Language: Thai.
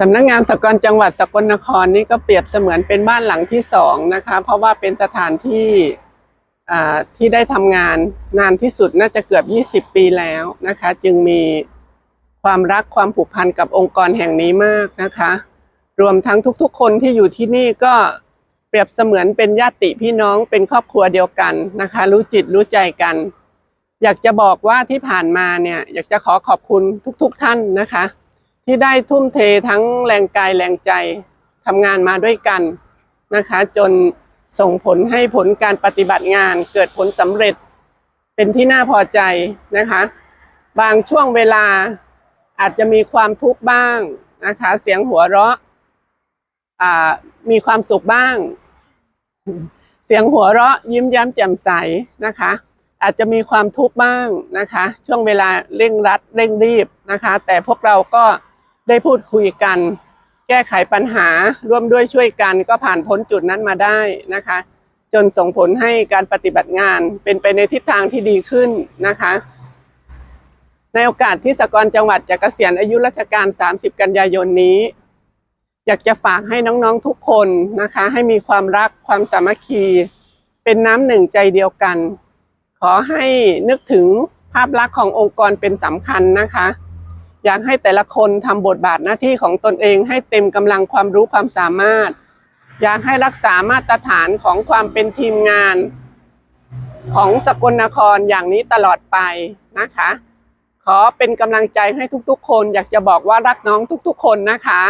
สำนักงานสกลจังหวัดสกลนครนี่ก็เปรียบเสมือนเป็นบ้านหลังที่สองนะคะ เพราะว่าเป็นสถานที่ที่ได้ทำงานนานที่สุดน่าจะเกือบ 20 ปีแล้วนะคะ จึงมีความรักความผูกพันกับองค์กรแห่งนี้มากนะคะ รวมทั้งทุกๆ คนที่อยู่ที่นี่ก็เปรียบเสมือนเป็นญาติพี่น้องเป็นครอบครัวเดียวกันนะคะ รู้จิตรู้ใจกัน อยากจะบอกว่าที่ผ่านมาเนี่ย อยากจะขอขอบคุณทุก ๆ ท่านนะคะ ที่ได้ทุ่มเททั้งแรงกายแรงใจทำงานมาด้วยกันนะคะ จนส่งผลให้ผลการปฏิบัติงานเกิดผลสำเร็จเป็นที่น่าพอใจนะคะ บางช่วงเวลาอาจจะมีความทุกข์บ้างนะคะ เสียงหัวเราะมีความสุขบ้าง เสียงหัวเราะยิ้มย้มแจ่มใสนะคะ อาจจะมีความทุกข์บ้างนะคะ ช่วงเวลาเร่งรัดเร่งรีบนะคะ แต่พวกเราก็ ได้พูดคุยกัน แก้ไขปัญหาร่วมด้วยช่วยกัน ก็ผ่านพ้นจุดนั้นมาได้นะคะ จนส่งผลให้การปฏิบัติงานเป็นไปในทิศทางที่ดีขึ้นนะคะ ในโอกาสที่สกลจังหวัดจะเกษียณอายุราชการ 30 กันยายนนี้ อยากจะฝากให้น้องๆทุกคนนะคะ ให้มีความรักความสามัคคี เป็นน้ำหนึ่งใจเดียวกัน ขอให้นึกถึงภาพลักษณ์ขององค์กรเป็นสำคัญนะคะ อยากให้แต่ละคนทำบทบาทหน้าที่ของตนเองให้เต็มกำลังความรู้ความสามารถ อยากให้รักษามาตรฐานของความเป็นทีมงาน ของสกลนครอย่างนี้ตลอดไปนะคะ ขอเป็นกำลังใจให้ทุกๆ คน อยากจะบอกว่ารักน้องทุกๆ คนนะคะ